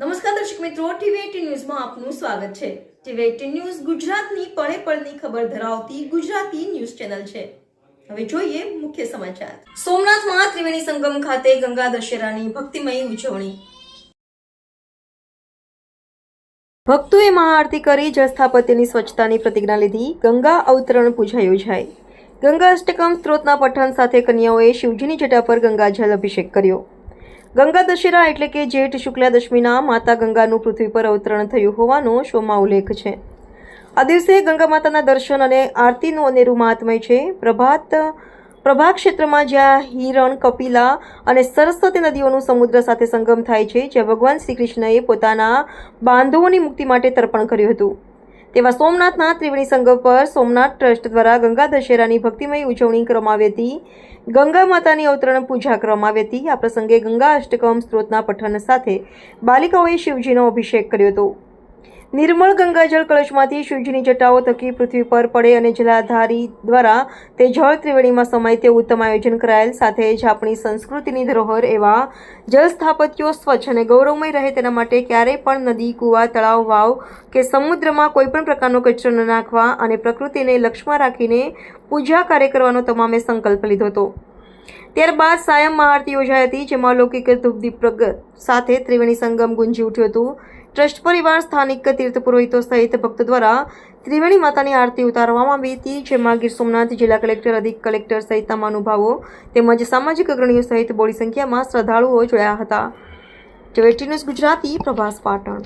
નમસ્કાર દર્શક મિત્રો ટીવી ન્યૂઝમાં આપનું સ્વાગત છે. ટીવી એટીન ન્યૂઝ ગુજરાતની પળે પળની ખબર ધરાવતી ગુજરાતી ન્યૂઝ ચેનલ છે. હવે જોઈએ મુખ્ય સમાચાર. સોમનાથમાં ત્રિવેણી સંગમ ખાતે ગંગા દશેરાની ભક્તિમય ઉજવણી. ભક્તોએ મહાઆરતી કરી જળ સ્થાપત્યની સ્વચ્છતાની પ્રતિજ્ઞા લીધી. ગંગા અવતરણ પૂજા યોજાઈ. ગંગા અષ્ટકમ સ્ત્રોતના પઠન સાથે કન્યાઓએ શિવજીની જટા પર ગંગાજળ અભિષેક કર્યો. ગંગા દશેરા એટલે કે જેઠ શુક્લા દશમીના માતા ગંગાનું પૃથ્વી પર અવતરણ થયું હોવાનો શોમાં ઉલ્લેખ છે. આ દિવસે ગંગા માતાના દર્શન અને આરતીનું અનેરું મહાત્મય છે. પ્રભાત પ્રભા ક્ષેત્રમાં જ્યાં હિરણ, કપિલા અને સરસ્વતી નદીઓનું સમુદ્ર સાથે સંગમ થાય છે, જ્યાં ભગવાન શ્રી કૃષ્ણએ પોતાના બાંધવોની મુક્તિ માટે તર્પણ કર્યું હતું. તેવા સોમનાથના ત્રિવેણી સંગમ પર સોમનાથ ટ્રસ્ટ દ્વારા ગંગા દશેરાની ભક્તિમય ઉજવણી કરવામાં આવી હતી. ગંગા માતાની અવતરણ પૂજા કરવામાં આવી હતી. આ પ્રસંગે ગંગા અષ્ટકમ સ્ત્રોતના પઠન સાથે બાલિકાઓએ શિવજીનો અભિષેક કર્યો હતો. નિર્મળ ગંગાજળ કળશમાંથી શિવજીની જટાઓ થકી પૃથ્વી પર પડે અને જલાધારી દ્વારા તે જળ ત્રિવેણીમાં સમાય તેવું ઉત્તમ આયોજન કરાયેલ. સાથે જ આપણી સંસ્કૃતિની ધરોહર એવા જળ સ્થાપત્યો સ્વચ્છ અને ગૌરવમય રહે તેના માટે ક્યારેય પણ નદી, કૂવા, તળાવ, વાવ કે સમુદ્રમાં કોઈપણ પ્રકારનો કચરો ન નાખવા અને પ્રકૃતિને લક્ષ્યમાં રાખીને પૂજા કાર્ય કરવાનો તમામે સંકલ્પ લીધો હતો. ત્યારબાદ સાયમ મહાઆરતી યોજાઈ હતી, જેમાં લૌકિક ધૂપદીપ પ્રગટ સાથે ત્રિવેણી સંગમ ગુંજી ઉઠ્યું હતું. ટ્રસ્ટ પરિવાર, સ્થાનિક તીર્થ પુરોહિતો સહિત ભક્તો દ્વારા ત્રિવેણી માતાની આરતી ઉતારવામાં આવી હતી, જેમાં ગીર સોમનાથ જિલ્લા કલેક્ટર, અધિક કલેક્ટર સહિતના મહાનુભાવો તેમજ સામાજિક અગ્રણીઓ સહિત બોડી સંખ્યામાં શ્રદ્ધાળુઓ જોડાયા હતા. જેવેટી ન્યૂઝ ગુજરાતી પ્રભાસ પાટણ.